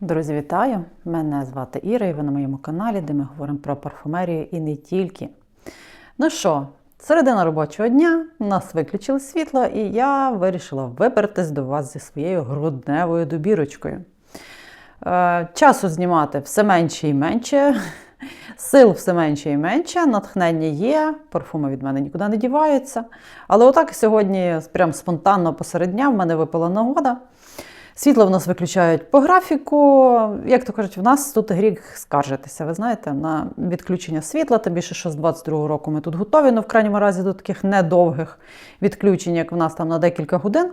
Друзі, вітаю! Мене звати Іра, і ви на моєму каналі, де ми говоримо про парфумерію і не тільки. Ну що, середина робочого дня, нас виключили світло, і я вирішила вибратись до вас зі своєю грудневою добірочкою. Е, часу знімати все менше і менше, сил все менше і менше, натхнення є, парфуми від мене нікуди не діваються. Але отак сьогодні, прям спонтанно посеред дня, в мене випала нагода. Світло в нас виключають по графіку. Як то кажуть, в нас тут гріх скаржитися. Ви знаєте, на відключення світла, тим більше, що з 22-го року ми тут готові, ну в крайньому разі до таких недовгих відключень, як в нас там на декілька годин.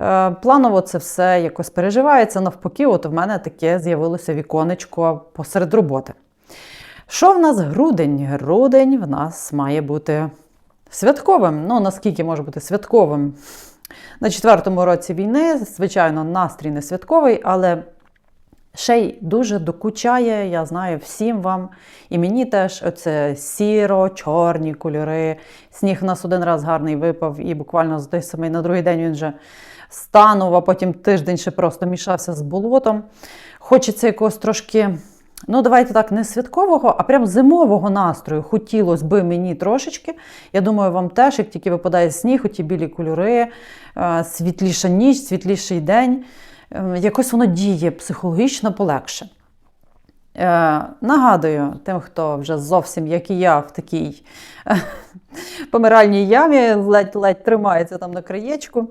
Е, Планово це все якось переживається. Навпаки, от в мене таке з'явилося віконечко посеред роботи. Що в нас грудень? Грудень в нас має бути святковим. Ну, наскільки може бути святковим? На четвертому році війни, звичайно, настрій не святковий, але ще й дуже докучає, я знаю всім вам. І мені теж оце сіро, чорні кольори. Сніг у нас один раз гарний випав, і буквально з той самий на другий день він вже станув, а потім тиждень ще просто мішався з болотом. Хочеться якогось трошки. Ну, давайте так, не святкового, а прям зимового настрою. Хотілося би мені трошечки. Я думаю, вам теж, як тільки випадає сніг, оті білі кольори, е, світліша ніч, світліший день. е, Якось воно діє психологічно полегше. Е, Нагадую тим, хто вже зовсім, як і я, в такій помиральній ямі, ледь-ледь тримається там на краєчку.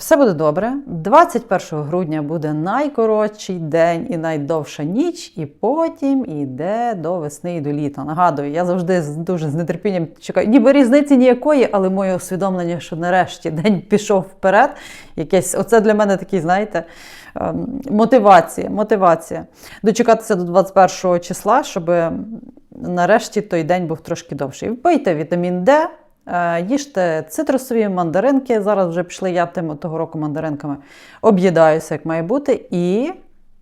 Все буде добре. 21 грудня буде найкоротший день і найдовша ніч, і потім йде до весни і до літа. Нагадую, я завжди дуже з нетерпінням чекаю. Ніби різниці ніякої, але моє усвідомлення, що нарешті день пішов вперед. Якесь, оце для мене такий, знаєте, ем, мотивація. мотивація. Дочекатися до 21 числа, щоб нарешті той день був трошки довший. Пийте вітамін Д. Е, Їжте цитрусові мандаринки. Зараз вже пішли я тим того року мандаринками. Об'їдаюся, як має бути, і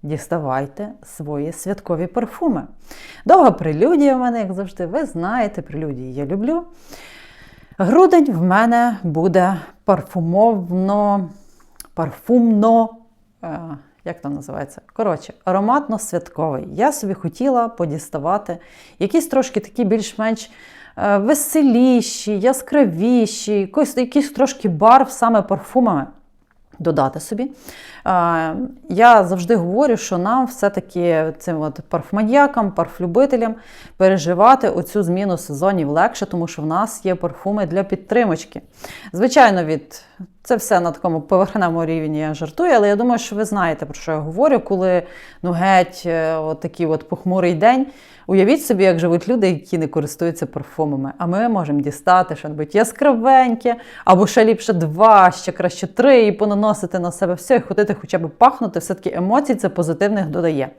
діставайте свої святкові парфуми. Довга прелюдія в мене, як завжди, ви знаєте, прелюдії я люблю. Грудень в мене буде парфумовно, парфумно. е, Як там називається? Коротше, ароматно-святковий. Я собі хотіла подіставати якісь трошки такі більш-менш веселіші, яскравіші, якийсь трошки барв саме парфумами додати собі. Е, Я завжди говорю, що нам все-таки цим от парфманьякам, парфлюбителям переживати оцю зміну сезонів легше, тому що в нас є парфуми для підтримочки. Звичайно, від це все на такому поверхневому рівні я жартую, але я думаю, що ви знаєте, про що я говорю, коли ну геть е, от такий от похмурий день. Уявіть собі, як живуть люди, які не користуються парфумами. А ми можемо дістати щось яскравеньке, або ще ліпше два, ще краще три, і понаносити на себе все, і ходити хоча б пахнути. Все-таки емоцій це позитивних додає.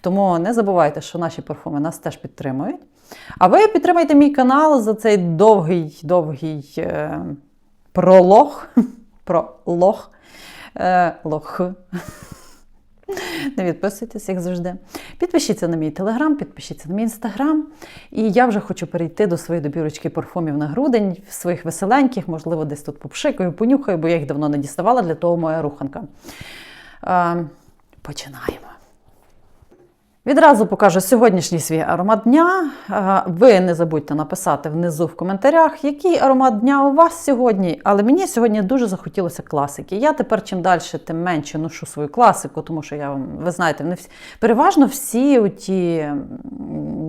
Тому не забувайте, що наші парфуми нас теж підтримують. А ви підтримайте мій канал за цей довгий, довгий е, пролог. Пролог. Е, лох. Не відписуйтесь, як завжди. Підпишіться на мій телеграм, підпишіться на мій інстаграм. І я вже хочу перейти до своєї добірочки парфумів на грудень, своїх веселеньких, можливо, десь тут попшикаю, понюхаю, бо я їх давно не діставала, для того моя руханка. Е, починаємо. Відразу покажу сьогоднішній свій аромат дня. Е, Ви не забудьте написати внизу в коментарях, який аромат дня у вас сьогодні. Але мені сьогодні дуже захотілося класики. Я тепер чим далі, тим менше ношу свою класику, тому що я ви знаєте, не всі, переважно всі ті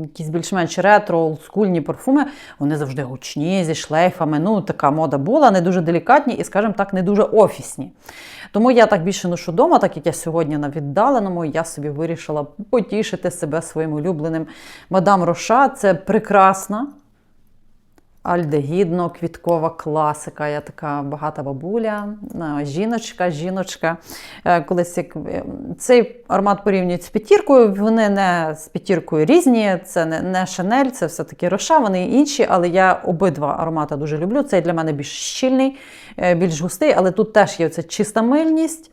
якісь більш-менш ретро, олдскульні парфуми, вони завжди гучні, зі шлейфами. Ну, така мода була, не дуже делікатні і, скажімо так, не дуже офісні. Тому я так більше ношу вдома, так як я сьогодні на віддаленому, я собі вирішила потішити себе своїм улюбленим мадам Роша. Це прекрасна. Альдегідно, квіткова класика. Я така багата бабуля, е, жіночка, жіночка. Е, Колись як е, цей аромат порівнюють з п'ятіркою. Вони не з п'ятіркою різні, це не, не Шанель, це все-таки Роша, вони інші, але я обидва аромати дуже люблю. Цей для мене більш щільний, більш густий, але тут теж є оця чиста мильність.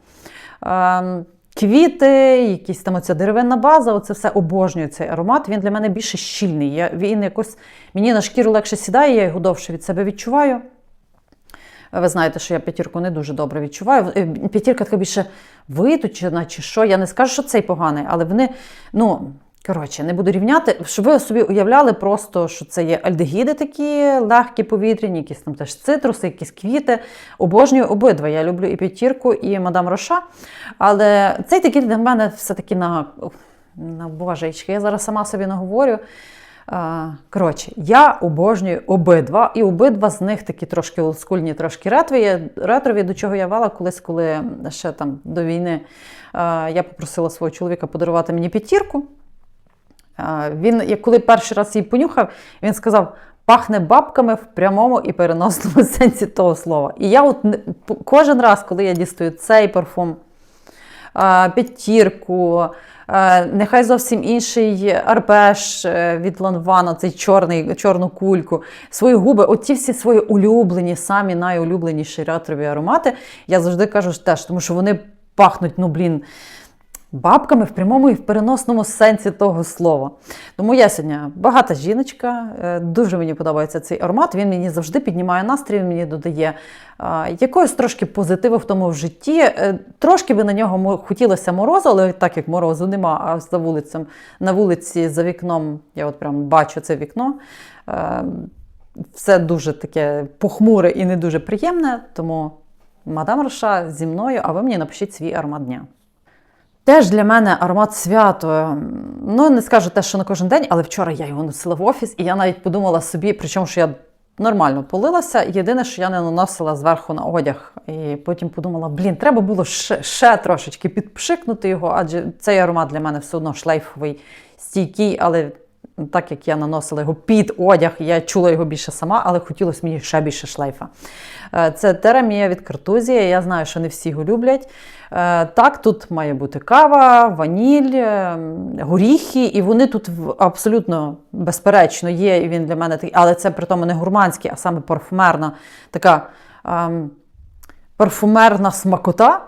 Квіти, якісь там оця деревинна база, оце все обожнює цей аромат. Він для мене більше щільний. Я, він якось мені на шкіру легше сідає, я його довше від себе відчуваю. Ви знаєте, що я п'ятірку не дуже добре відчуваю. Е, П'ятірка така більше виточена чи що. Я не скажу, що цей поганий, але вони, ну. Коротше, не буду рівняти, щоб ви собі уявляли просто, що це є альдегіди такі легкі, повітряні, якісь там теж цитруси, якісь квіти. Обожнюю обидва. Я люблю і п'ятірку, і мадам Роша. Але цей такий для мене все-таки на, на божечки. Я зараз сама собі наговорю. Коротше, я обожнюю обидва, і обидва з них такі трошки олдскульні, трошки ретрові, ретрові, до чого я вела колись, коли ще там до війни я попросила свого чоловіка подарувати мені п'ятірку. Він, коли перший раз її понюхав, він сказав: пахне бабками в прямому і переносному сенсі того слова. І я от кожен раз, коли я дістаю цей парфум, п'ятірку, нехай зовсім інший арпеш е, від Ланвана, цей чорний, чорну кульку, свої губи, оті всі свої улюблені, самі найулюбленіші ретрові аромати, я завжди кажу теж, тому що вони пахнуть, ну блін. Бабками в прямому і в переносному сенсі того слова. Тому я сьогодні багата жіночка, е, дуже мені подобається цей аромат. Він мені завжди піднімає настрій, він мені додає а, якогось трошки позитиву в тому в житті. Е, Трошки би на нього хотілося морозу, але так як морозу нема, а за вулицем, на вулиці за вікном, я от прям бачу це вікно. е, Все дуже таке похмуре і не дуже приємне. Тому, мадам Роша, зі мною, а ви мені напишіть свій аромат дня. Теж для мене аромат свято. Ну, не скажу те, що на кожен день, але вчора я його носила в офіс, і я навіть подумала собі, причому що я нормально полилася. Єдине, що я не наносила зверху на одяг. І потім подумала, блін, треба було ще, ще трошечки підпшикнути його, адже цей аромат для мене все одно шлейфовий, стійкий, але так як я наносила його під одяг, я чула його більше сама, але хотілося мені ще більше шлейфа. Е, Це терамія від картузія. Я знаю, що не всі його люблять. Е, Так, тут має бути кава, ваніль, е, горіхи, і вони тут абсолютно безперечно є. І він для мене такий, але це при тому не гурманський, а саме парфумерна така. ем, Парфумерна смакота,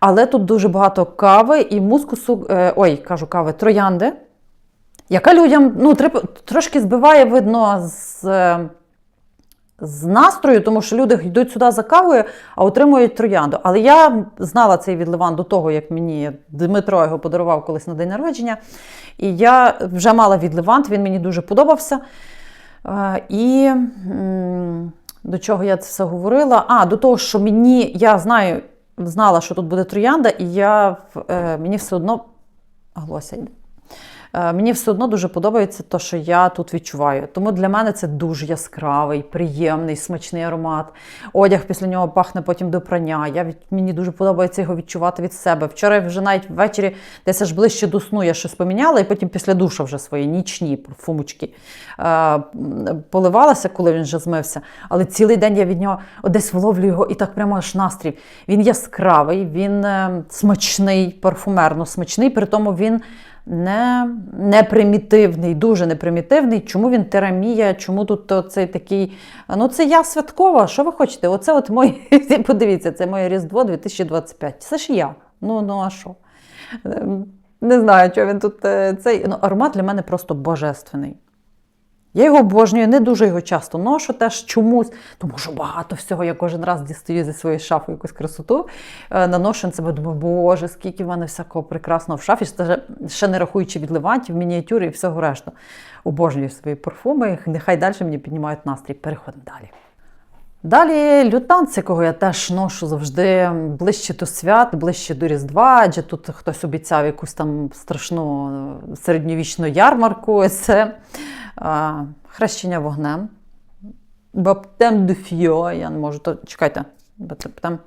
але тут дуже багато кави і мускусу, ой, кажу кави, троянди, яка людям ну, трошки збиває, видно, з, е, з настрою, тому що люди йдуть сюди за кавою, а отримують троянду. Але я знала цей відливан до того, як мені Дмитро його подарував колись на день народження. І я вже мала відливант, він мені дуже подобався. Е, І до чого я це все говорила? А, до того, що мені, я знаю, знала, що тут буде троянда, і я, е, мені все одно. Глося йде. Е, Мені все одно дуже подобається те, що я тут відчуваю. Тому для мене це дуже яскравий, приємний, смачний аромат. Одяг після нього пахне потім до прання. Я від, мені дуже подобається його відчувати від себе. Вчора вже навіть ввечері, десь аж ближче до сну, я щось поміняла, і потім після душа вже свої нічні парфумочки е, поливалася, коли він вже змився. Але цілий день я від нього десь вловлю його і так прямо аж настрій. Він яскравий, він е, смачний, парфумерно смачний, при тому він не, не примітивний, дуже непримітивний. Чому він терамія? Чому тут цей такий? Ну, це я святкова. Що ви хочете? Оце от моє, подивіться, це моє Різдво 2025. Це ж я. Ну, ну а що? Ем, Не знаю, що він тут е, цей. Ну, аромат для мене просто божественний. Я його обожнюю, не дуже його часто ношу теж чомусь, тому що багато всього я кожен раз дістаю зі своєї шафи якусь красоту. е, Наношу на себе, думаю, боже, скільки в мене всякого прекрасного в шафі, ще- не рахуючи відливантів, мініатюри і всього решту. Обожнюю свої парфуми, нехай далі мені піднімають настрій. Переходимо далі. Далі лютанці, якого я теж ношу завжди ближче до свят, ближче до Різдва, адже тут хтось обіцяв якусь там страшну е, середньовічну ярмарку. Це хрещення вогнем. Баптем де фіо, я не можу, то чекайте. Баптем.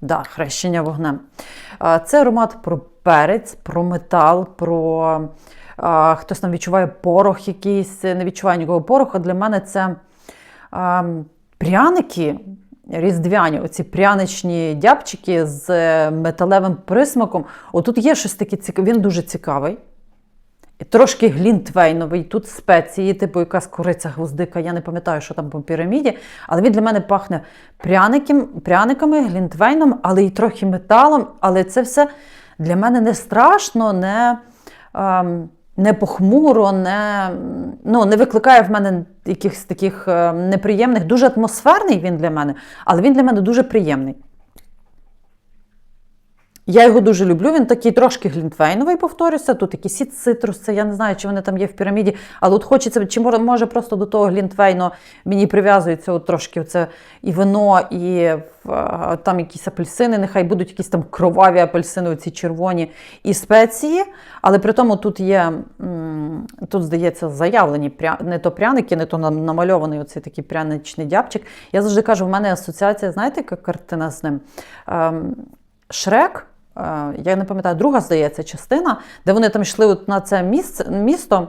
Да, хрещення вогнем. Це аромат про перець, про метал, про хтось там відчуває порох якийсь, не відчуває нікого пороху. Для мене це пряники різдвяні, оці пряничні дябчики з металевим присмаком. Отут є щось таке цікаве, він дуже цікавий. Трошки глінтвейновий, тут спеції, типу якась кориця гвоздика, я не пам'ятаю, що там по піраміді, але він для мене пахне пряником, пряниками, глінтвейном, але й трохи металом. Але це все для мене не страшно, не, ем, не похмуро, не, ну, не викликає в мене якихось таких е, неприємних, дуже атмосферний він для мене, але він для мене дуже приємний. Я його дуже люблю. Він такий трошки глінтвейновий, повторюся. Тут якісь цитруси, я не знаю, чи вони там є в піраміді, але от хочеться, чи може, просто до того глінтвейну мені прив'язується от трошки це і вино, і е, там якісь апельсини, нехай будуть якісь там кроваві апельсини, оці червоні і спеції. Але при тому тут є, тут, здається, заявлені не то пряники, не то намальований оцей такий пряничний дябчик. Я завжди кажу, в мене асоціація, знаєте, яка картина з ним? Ем, Шрек. Е, Я не пам'ятаю, друга, здається, частина, де вони там йшли на це місце, місто.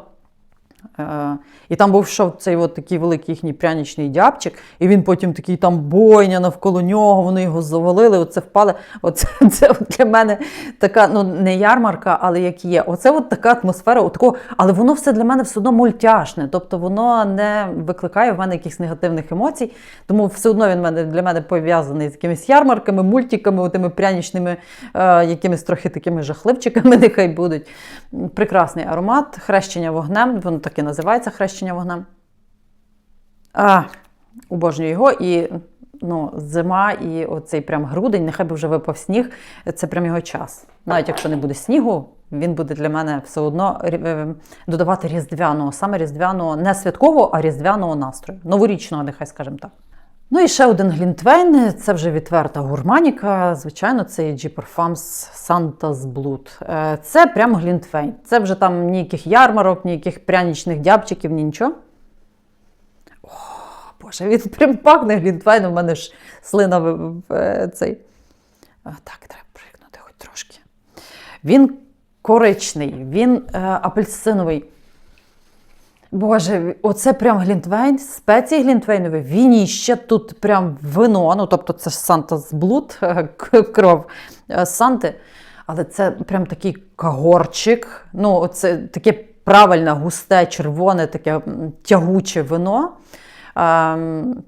Е, І там був йшов цей от такий великий їхній пряничний дябчик, і він потім такий там бойня навколо нього, вони його завалили, оце впали. Оце це от для мене така, ну не ярмарка, але як є. Оце от така атмосфера, от такого, але воно все для мене все одно мультяшне. Тобто воно не викликає в мене якихось негативних емоцій. Тому все одно він мене, для мене пов'язаний з якимись ярмарками, мультиками, тими пряничними, е, якимись трохи такими жахливчиками, нехай будуть. Прекрасний аромат, хрещення вогнем, воно так і називається хрещення вогнем. А, обожнюю його. І ну, зима і оцей прям грудень, нехай би вже випав сніг, це прям його час. Навіть якщо не буде снігу, він буде для мене все одно е, додавати різдвяного, саме різдвяного, не святкового, а різдвяного настрою. Новорічного, нехай скажемо так. Ну і ще один глінтвейн, це вже відверта гурманіка. Звичайно, це є Jeeper Farms Santa's Blood. Е, Це прям глінтвейн. Це вже там ніяких ярмарок, ніяких прянічних дябчиків, ні нічого. О, Боже, він прям пахне глінтвейном, у мене ж слина в, е, цей. Так, треба пригнути хоч трошки. Він коричний, він е, апельсиновий. Боже, оце прям глінтвейн, спеції глінтвейнові, вініще, тут прям вино, ну тобто це ж Санта з блуд, кров е, Санти. Але це прям такий кагорчик. Ну, це таке правильне, густе, червоне, таке тягуче вино. Ем,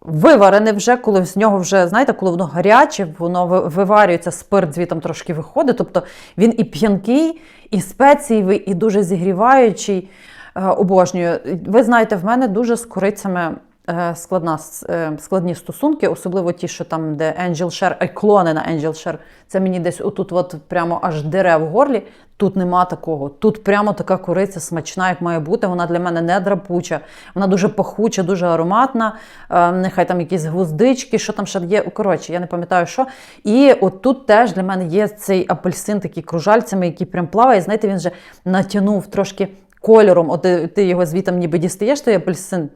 Виварене вже, коли з нього вже, знаєте, коли воно гаряче, воно виварюється, спирт звітом трошки виходить. Тобто він і п'янкий, і спецієвий, і дуже зігріваючий. Е, Обожнюю. Ви знаєте, в мене дуже з корицями е, складна, е, складні стосунки, особливо ті, що там, де Angel Share, е, клони на Angel Share. Це мені десь отут от прямо аж дере в горлі. Тут нема такого. Тут прямо така кориця смачна, як має бути. Вона для мене не драпуча, вона дуже пахуча, дуже ароматна. Нехай там якісь гвоздички, що там ще є. Коротше, я не пам'ятаю що. І от тут теж для мене є цей апельсин, такий кружальцями, який прям плаває. Знаєте, він вже натягнув трошки кольором. От ти, його звітом ніби дістаєш, той апельсин.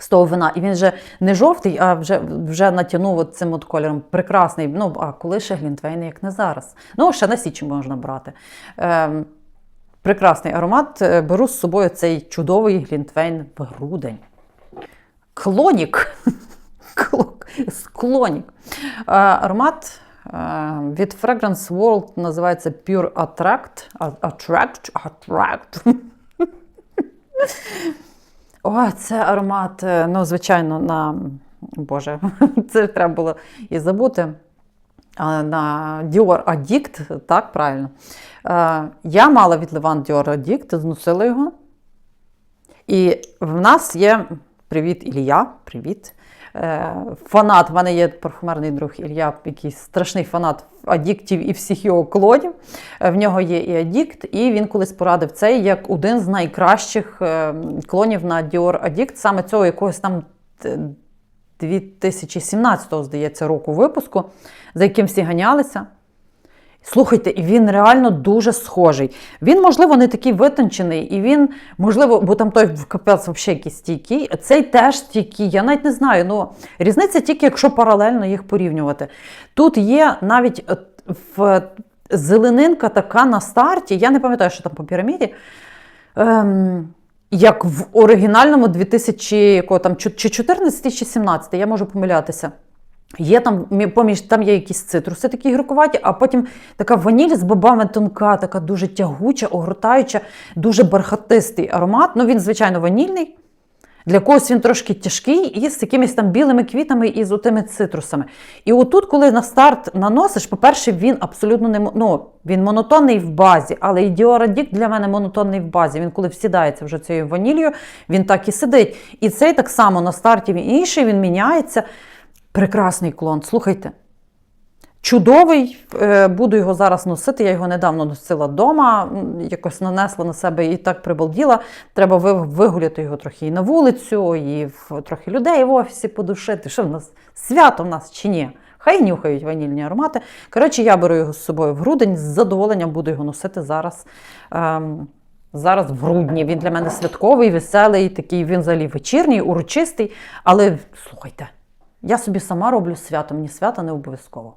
З того вина, і він вже не жовтий, а вже вже натягнув цим от кольором. Прекрасний. Ну, а коли ще глінтвейн, як не зараз. Ну, ще на січі можна брати. Ем, прекрасний аромат. Е, Беру з собою цей чудовий глінтвейн в грудень. Клонік. Кло- Склонік. Е, Аромат е, від Fragrance World називається Pure Attract. Attract. Attract. О, це аромат, е, ну, звичайно, на. Боже, це треба було і забути. На Dior Addict, так, правильно. Е, Я мала від Levant Dior Addict, зносила його. І в нас є привіт, Ілія, Привіт. Е, Фанат, в мене є парфумерний друг Ілля, який страшний фанат адіктів і всіх його клонів. Е, В нього є і адікт, і він колись порадив цей як один з найкращих е, клонів на Dior Addict, саме цього якогось там е, 2017, здається, року випуску, за яким всі ганялися. Слухайте, і він реально дуже схожий. Він, можливо, не такий витончений, і він, можливо, бо там той капець взагалі якийсь стійкий, цей теж стійкий. Я навіть не знаю. Ну, різниця тільки, якщо паралельно їх порівнювати. Тут є навіть в зеленинка така на старті, я не пам'ятаю, що там по піраміді. Ем, як в оригінальному 2000, якого там, чи 14 чи 17, я можу помилятися. Є там поміж там є якісь цитруси такі гіркуваті, а потім така ваніль з бобами тонка, така дуже тягуча, огортаюча, дуже бархатистий аромат. Ну він, звичайно, ванільний. Для когось він трошки тяжкий і з якимись там білими квітами і з отими цитрусами. І отут, коли на старт наносиш, по-перше, він абсолютно не ну, він монотонний в базі, але і Addict для мене монотонний в базі. Він коли всідається вже цією ванілью, він так і сидить. І цей так само на старті він інший, він міняється. Прекрасний клон. Слухайте. Чудовий, Е, буду його зараз носити. Я його недавно носила вдома, якось нанесла на себе і так прибалділа. Треба вигуляти його трохи і на вулицю, і в трохи людей в офісі подушити. Що в нас свято в нас чи ні? Хай нюхають ванільні аромати. Коротше, я беру його з собою в грудень, з задоволенням буду його носити зараз. Ем, Зараз в грудні. Він для мене святковий, веселий, такий він взагалі вечірній, урочистий. Але слухайте, я собі сама роблю свято, мені свято не обов'язково.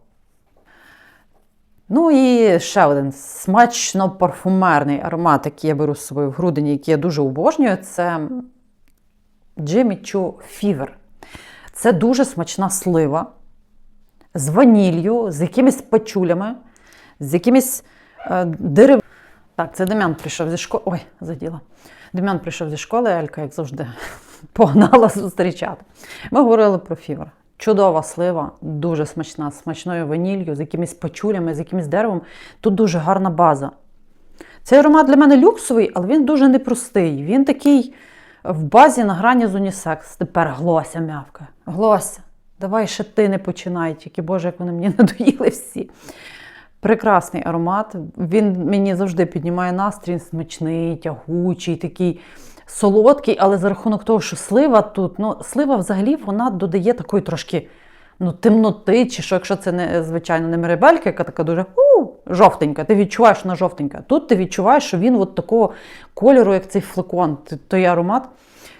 Ну і ще один смачно парфумерний аромат, який я беру з собою в грудені, який я дуже обожнюю, це Jimmy Choo Fever. Це дуже смачна слива з ваніллю, з якимись пачулями, з якимись е, дерев. Так, це Дем'ян прийшов зі школи. Ой, заділа. Дем'ян прийшов зі школи, Елька, як завжди, погнала зустрічати. Ми говорили про фівер. Чудова слива, дуже смачна, з смачною ваніллю, з якимись пачулями, з якимось деревом. Тут дуже гарна база. Цей аромат для мене люксовий, але він дуже непростий. Він такий в базі на грані з унісекс. Тепер глося м'явка. Глося, давай ще ти не починай, тільки Боже, як вони мені надоїли всі. Прекрасний аромат. Він мені завжди піднімає настрій, смачний, тягучий, такий солодкий, але за рахунок того, що слива тут, ну, слива взагалі вона додає такої трошки ну, темноти, чи що, якщо це не звичайно не меребелька, яка така дуже у, жовтенька, ти відчуваєш на жовтенька. Тут ти відчуваєш, що він от такого кольору, як цей флакон. Той аромат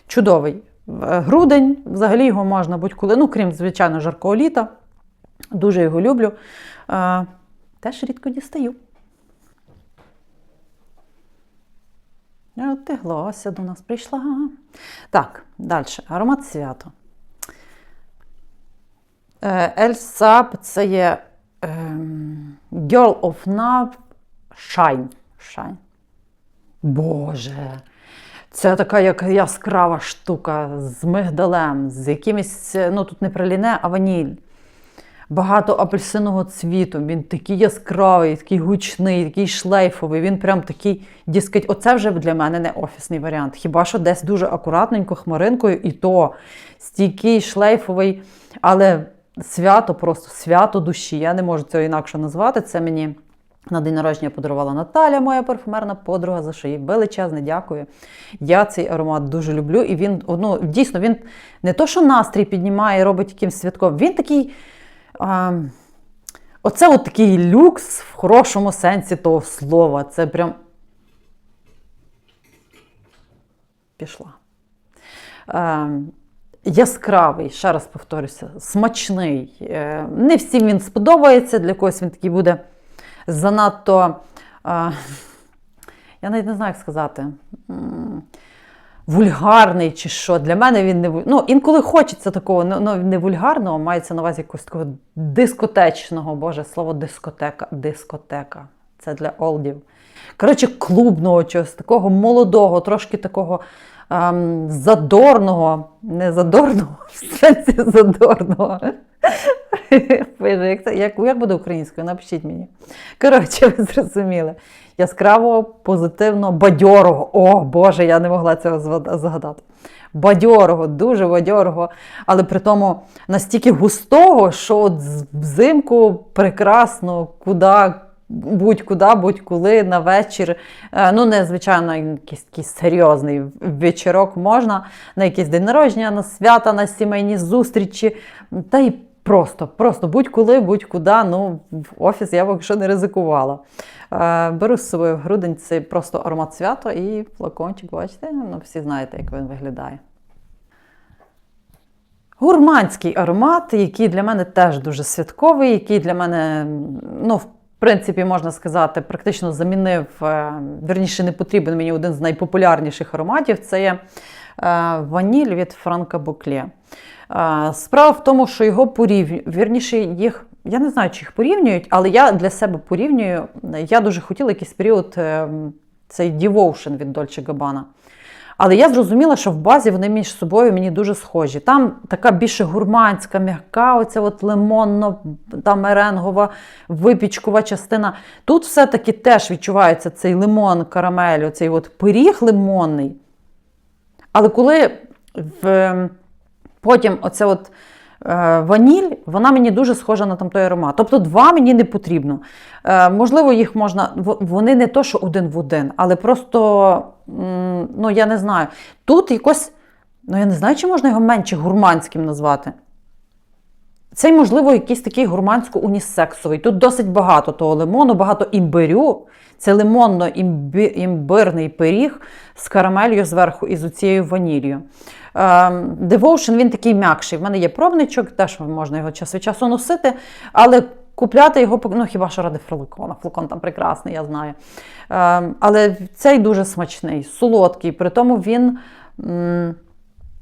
чудовий. Е, Грудень, взагалі його можна будь-коли, ну, крім, звичайно, жаркого літа. Дуже його люблю. Е, Теж рідко дістаю. От і Глося до нас прийшла. Так, далі. Аромат свято. Ель Саб це є ем, Girl of Love Shine. Shine. Боже. Це така як яскрава штука з мигдалем, з якимось, ну тут не праліне, а ваніль. Багато апельсинового цвіту. Він такий яскравий, такий гучний, такий шлейфовий. Він прям такий дискать. Оце вже для мене не офісний варіант. Хіба що десь дуже акуратненько, хмаринкою, і то стійкий, шлейфовий, але свято, просто свято душі. Я не можу цього інакше назвати. Це мені. На день народження подарувала Наталя, моя парфумерна подруга, за що їй величезне дякую. Я цей аромат дуже люблю. І він ну, дійсно він не то, що настрій піднімає, робить якимсь святковим. Він такий. А, оце от такий люкс в хорошому сенсі того слова. Це прям. Пішла. А, яскравий, ще раз повторюся, смачний. Е, Не всім він сподобається, для когось він такий буде занадто. А, я навіть не знаю, як сказати. Вульгарний чи що. Для мене він не ну, інколи хочеться такого, ну, не вульгарного, мається на увазі якогось такого дискотечного, боже, слово дискотека. Дискотека. Це для олдів. Коротше, клубного чогось, такого молодого, трошки такого ем, задорного, не задорного, в сенсі задорного. Боже, як, це, як, як буде українською? Напишіть мені. Коротше, ви зрозуміли. Яскравого, позитивного, бадьорого. О, Боже, я не могла цього згадати. Бадьорого, дуже бадьорого, але при тому настільки густого, що от взимку прекрасно, куди, будь-куди, будь-коли, на вечір. Е, Ну, не звичайно, якийсь такий серйозний вечірок можна, на якийсь день народження, на свята, на сімейні зустрічі. Та й просто, просто будь-коли, будь-куди. Ну, в офіс я поки що не ризикувала. Е, Беру з собою в грудень це просто аромат свято і флакончик, бачите, ну, всі знаєте, як він виглядає. Гурманський аромат, який для мене теж дуже святковий, який для мене, ну, принципі, можна сказати, практично замінив, е, верніше, не потрібен мені один з найпопулярніших ароматів це є е, ваніль від Франка Буклє. Е, Справа в тому, що його порівнюють, вірніше, їх, я не знаю, чи їх порівнюють, але я для себе порівнюю. Я дуже хотіла якийсь період цей Devotion від Dolce Gabbana. Але я зрозуміла, що в базі вони між собою мені дуже схожі. Там така більше гурманська, м'яка, оця от лимонно та меренгова випічкова частина. Тут все-таки теж відчувається цей лимон, карамель, оцей от пиріг лимонний. Але коли в, потім оце от ваніль, вона мені дуже схожа на там той аромат. Тобто два мені не потрібно. Е, можливо, їх можна. Вони не то, що один в один, але просто, ну я не знаю. Тут якось, ну я не знаю, чи можна його менше гурманським назвати. Цей, можливо, якийсь такий гурмансько-унісексовий. Тут досить багато того лимону, багато імбирю. Це лимонно-імбирний пиріг з карамелью зверху і з оцією ванілью. Ем, Devotion він такий м'якший. В мене є пробничок, теж можна його час від часу носити, але купляти його ну, хіба що ради флакона. Флакон там прекрасний, я знаю. Ем, Але цей дуже смачний, солодкий. При тому він.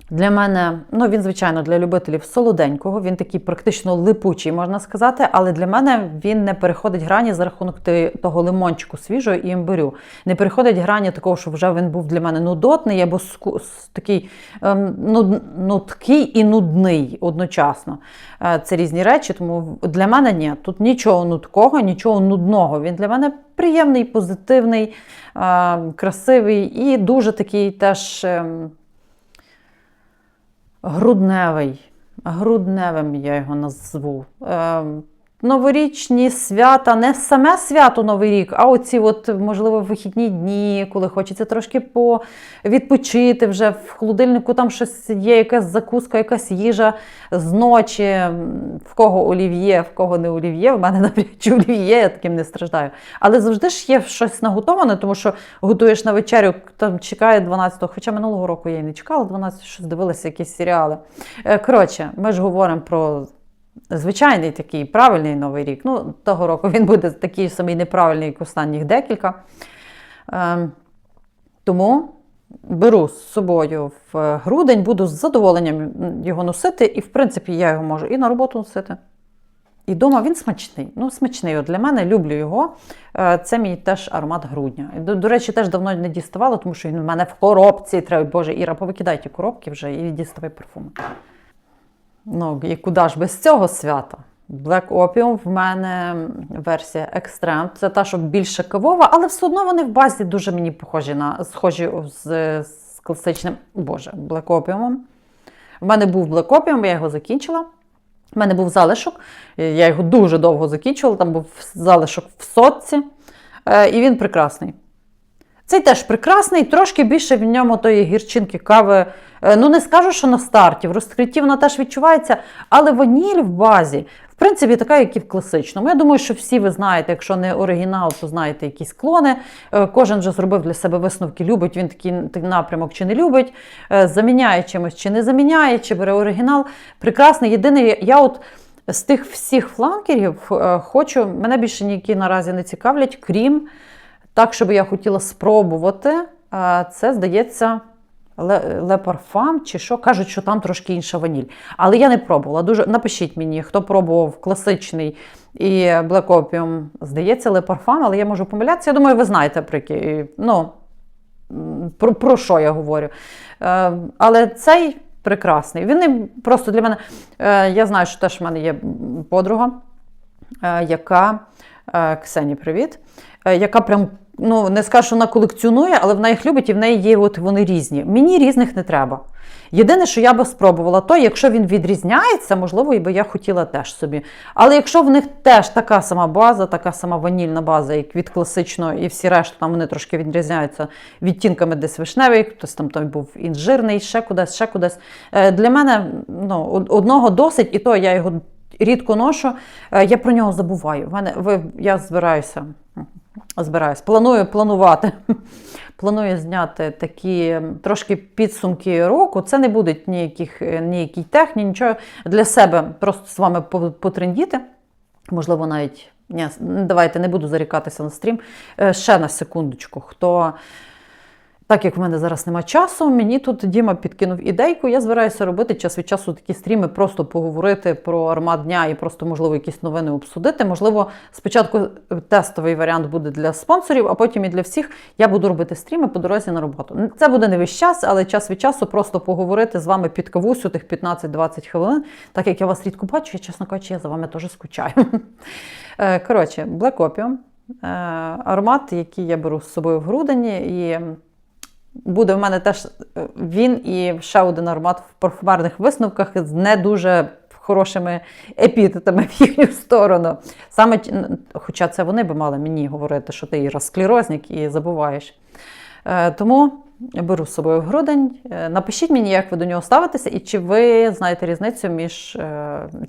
Для мене, ну він, звичайно, для любителів солоденького, він такий практично липучий, можна сказати, але для мене він не переходить грані за рахунок того лимончику свіжого і імбирю. Не переходить грані такого, що вже він був для мене нудотний або такий ем, нуд, нудкий і нудний одночасно. Е, Це різні речі, тому для мене ні. Тут нічого нудкого, нічого нудного. Він для мене приємний, позитивний, е, красивий і дуже такий теж. ем, Грудневий. Грудневим я його назву. Новорічні свята, не саме свято Новий рік, а оці, от, можливо, вихідні дні, коли хочеться трошки по відпочити вже в холодильнику там щось є, якась закуска, якась їжа з ночі. В кого олів'є, в кого не олів'є. В мене навряд чи олів'є, я таким не страждаю. Але завжди ж є щось наготоване, тому що готуєш на вечерю, там чекає 12-го, хоча минулого року я і не чекала, 12 щось дивилася якісь серіали. Е, Коротше, ми ж говоримо про звичайний такий правильний новий рік. Ну, того року він буде такий самий неправильний, як останніх декілька. Ем, Тому беру з собою в грудень, буду з задоволенням його носити, і, в принципі, я його можу і на роботу носити. І вдома він смачний. Ну, смачний. От для мене люблю його. Е, Це мій теж аромат грудня. До, до речі, теж давно не діставала, тому що він в мене в коробці. Треба, Боже, Іра, повикидай ті коробки вже і діставай парфуми. Ну, і куди ж без цього свята? Black Opium в мене версія Extreme. Це та, що більше кавова, але все одно вони в базі дуже мені похожі на схожі з, з класичним Боже, Black Opium. В мене був Black Opium, я його закінчила. У мене був залишок, я його дуже довго закінчувала, там був залишок в сотці, е, і він прекрасний. Цей теж прекрасний, трошки більше в ньому тої гірчинки кави. Е, Ну, не скажу, що на старті. В розкритті вона теж відчувається, але ваніль в базі, в принципі, така, як і в класичному. Я думаю, що всі ви знаєте, якщо не оригінал, то знаєте якісь клони. Е, Кожен вже зробив для себе висновки, любить він такий напрямок чи не любить, е, заміняє чимось чи не заміняє, чи бере оригінал. Прекрасний. Єдине, я от. З тих всіх фланкерів хочу, мене більше ніякі наразі не цікавлять, крім так, щоб я хотіла спробувати. Це, здається, Лепарфам чи що. Кажуть, що там трошки інша ваніль. Але я не пробувала. Дуже... Напишіть мені, хто пробував класичний і Black Opium. Здається, Лепарфам, але я можу помилятися. Я думаю, ви знаєте, про, ну, про, про що я говорю. Е, Але цей прекрасний. Він не просто для мене. е, Я знаю, що теж в мене є подруга, е, яка Ксені, привіт, яка прям. Ну, не скажу, що вона колекціонує, але вона їх любить і в неї є от вони різні. Мені різних не треба. Єдине, що я би спробувала, то якщо він відрізняється, можливо, і би я хотіла теж собі. Але якщо в них теж така сама база, така сама ванільна база, як від класичного, і всі решта там вони трошки відрізняються відтінками десь вишневий, хтось там, там був інжирний, ще кудись, ще кудись. Е, Для мене ну, одного досить, і то я його рідко ношу. Е, Я про нього забуваю. В мене ви я збираюся. Збираюсь, планую планувати. Планую зняти такі трошки підсумки року. Це не буде ніяких ніякій техні, нічого для себе просто з вами по- потрендіти. Можливо, навіть ні, давайте не буду зарікатися на стрім. Е, Ще на секундочку. Хто Так як в мене зараз немає часу, мені тут Діма підкинув ідейку. Я збираюся робити час від часу такі стріми, просто поговорити про аромат дня і просто, можливо, якісь новини обсудити. Можливо, спочатку тестовий варіант буде для спонсорів, а потім і для всіх. Я буду робити стріми по дорозі на роботу. Це буде не весь час, але час від часу просто поговорити з вами під кавусю тих 15-20 хвилин. Так як я вас рідко бачу, я, чесно кажучи, я за вами теж скучаю. Е, Коротше, Black Opium. Е, Аромат, який я беру з собою в грудені, і буде в мене теж е, він і ще один аромат в парфумерних висновках з не дуже хорошими епітетами в їхню сторону. Саме, хоча це вони би мали мені говорити, що ти і розсклерозник, і забуваєш. Е, Тому беру з собою в грудень. Е, Напишіть мені, як ви до нього ставитеся, і чи ви знаєте різницю між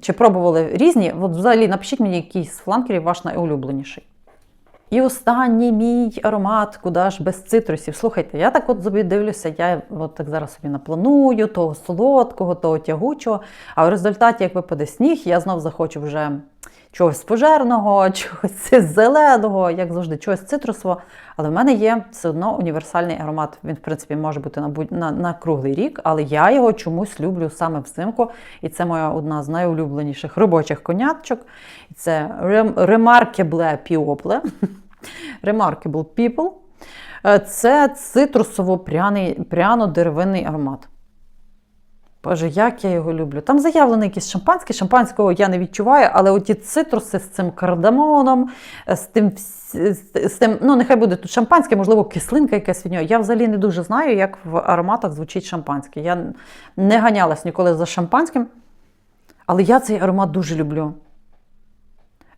чи пробували різні. От взагалі напишіть мені, який з фланкерів ваш найулюбленіший. І останній мій аромат, куди ж без цитрусів. Слухайте, я так от собі дивлюся, я от так зараз собі напланую того солодкого, того тягучого. А в результаті, як випаде сніг, я знов захочу вже чогось пожерного, чогось зеленого, як завжди, чогось цитрусового. Але в мене є все одно універсальний аромат. Він, в принципі, може бути на, будь- на, на круглий рік, але я його чомусь люблю саме взимку. І це моя одна з найулюбленіших робочих конячок. Це Rem- Remarkable People. Remarkable People. Е, Це цитрусово-пряний, пряно-деревинний аромат. Боже, як я його люблю. Там заявлено якісь шампанське. Шампанського я не відчуваю, але оті цитруси з цим кардамоном, е, з тим, з тим, ну нехай буде тут шампанське, можливо, кислинка якась від нього. Я взагалі не дуже знаю, як в ароматах звучить шампанське. Я не ганялась ніколи за шампанським, але я цей аромат дуже люблю.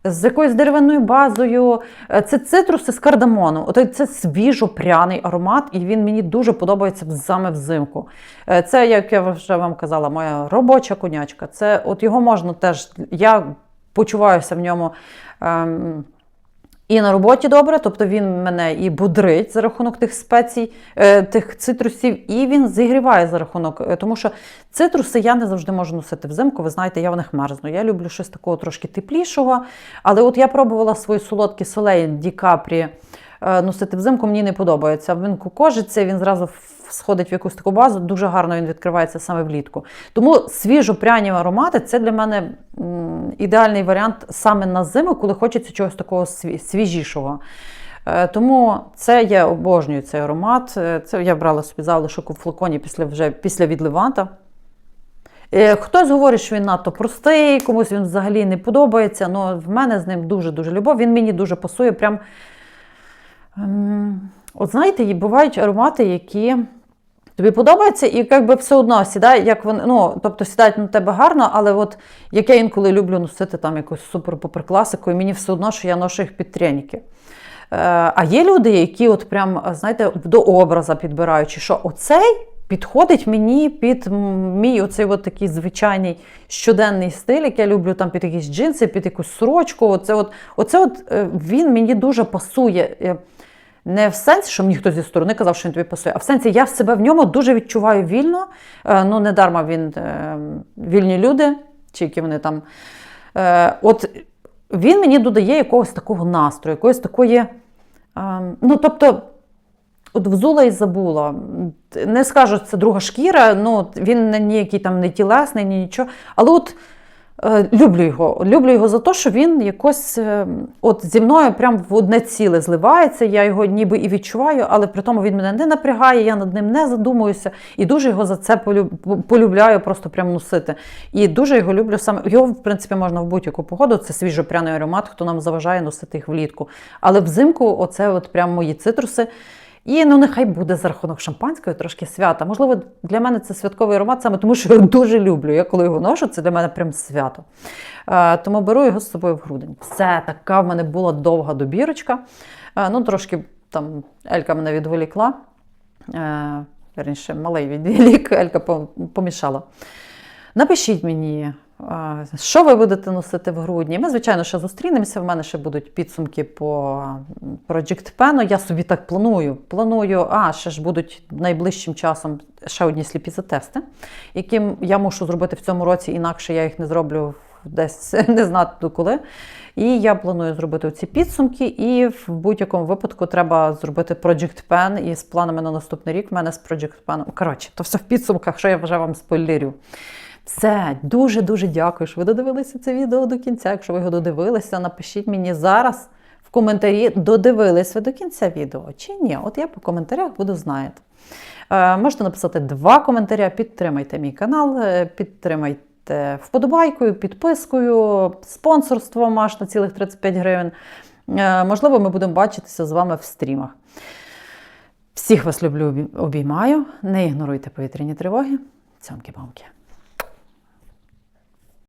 З якоюсь деревиною базою. Е, Це цитруси з кардамону. От це свіжо пряний аромат, і він мені дуже подобається саме взимку. Е, Це, як я вже вам казала, моя робоча конячка. Це от його можна теж. Я почуваюся в ньому. Ем, і на роботі добре, тобто він мене і будрить за рахунок тих спецій, е, тих цитрусів, і він зігріває за рахунок, е, тому що цитруси я не завжди можу носити взимку. Ви знаєте, я в них мерзну. Я люблю щось такого трошки теплішого. Але от я пробувала свої солодкі солей Ді Капрі носити взимку, мені не подобається. Він кукожиться, він зразу сходить в якусь таку базу. Дуже гарно він відкривається саме влітку. Тому свіжо пряні аромати це для мене ідеальний варіант саме на зиму, коли хочеться чогось такого свіжішого. Е, Тому це я обожнюю цей аромат. Е, Це я брала собі залишок у флаконі після вже після відливанта. Е, Хтось говорить, що він надто простий, комусь він взагалі не подобається. але в мене з ним дуже-дуже любов. Він мені дуже пасує. Прям, от знаєте, бувають аромати, які тобі подобаються, і якби все одно сідає, як вони, ну, тобто сідають на тебе гарно, але от як я інколи люблю носити там якусь супер попер класику, і мені все одно, що я ношу їх під треніки. Е, А є люди, які от прям, знаєте, до образа підбираючи, що оцей підходить мені під мій оцей от такий звичайний щоденний стиль, як я люблю там під якісь джинси, під якусь сорочку. Оце от, оце от е, він мені дуже пасує. Е, Не в сенсі, що мені хтось зі сторони казав, що він тобі пасує, а в сенсі я себе в ньому дуже відчуваю вільно. Е, Ну, не дарма він вільні люди, чи які вони там. От він мені додає якогось такого настрою, якоїсь такої. Ем, Ну, тобто, от взула і забула. Не скажу, це друга шкіра, ну, він не ніякий там не тілесний, ні нічого. Але от е, люблю його. Люблю його за те, що він якось е, от зі мною прям в одне ціле зливається. Я його ніби і відчуваю, але при тому він мене не напрягає, я над ним не задумуюся. І дуже його за це полюбляю, просто прям носити. І дуже його люблю саме. Його, в принципі, можна в будь-яку погоду. Це свіжо пряний аромат, хто нам заважає носити їх влітку. Але взимку, оце от прям мої цитруси. І ну нехай буде за рахунок шампанського трошки свята. Можливо, для мене це святковий аромат, саме тому що я дуже люблю. Я коли його ношу, це для мене прям свято. Е, тому беру його з собою в грудень. Все, така в мене була довга добірочка. Е, ну, трошки там Елька мене відволікла. Е, Верніше, малий відволік, Елька помішала. Напишіть мені, що ви будете носити в грудні. Ми, звичайно, ще зустрінемося. В мене ще будуть підсумки по Project Pen. Я собі так планую. Планую, а ще ж будуть найближчим часом ще одні сліпі затести, які я мушу зробити в цьому році, інакше я їх не зроблю десь не знати коли. І я планую зробити ці підсумки, і в будь-якому випадку треба зробити Project Pen і з планами на наступний рік. В мене з Project Pen. Коротше, то все в підсумках, що я вже вам спойлерю. Все, дуже-дуже дякую, що ви додивилися це відео до кінця. Якщо ви його додивилися, напишіть мені зараз в коментарі, додивились ви до кінця відео чи ні. От я по коментарях буду знаєте. Можете написати два коментаря, підтримайте мій канал, е, підтримайте вподобайкою, підпискою, спонсорством аж на цілих 35 гривень. Е, можливо, ми будемо бачитися з вами в стрімах. Всіх вас люблю, обіймаю. Не ігноруйте повітряні тривоги. Цьомки-бомки.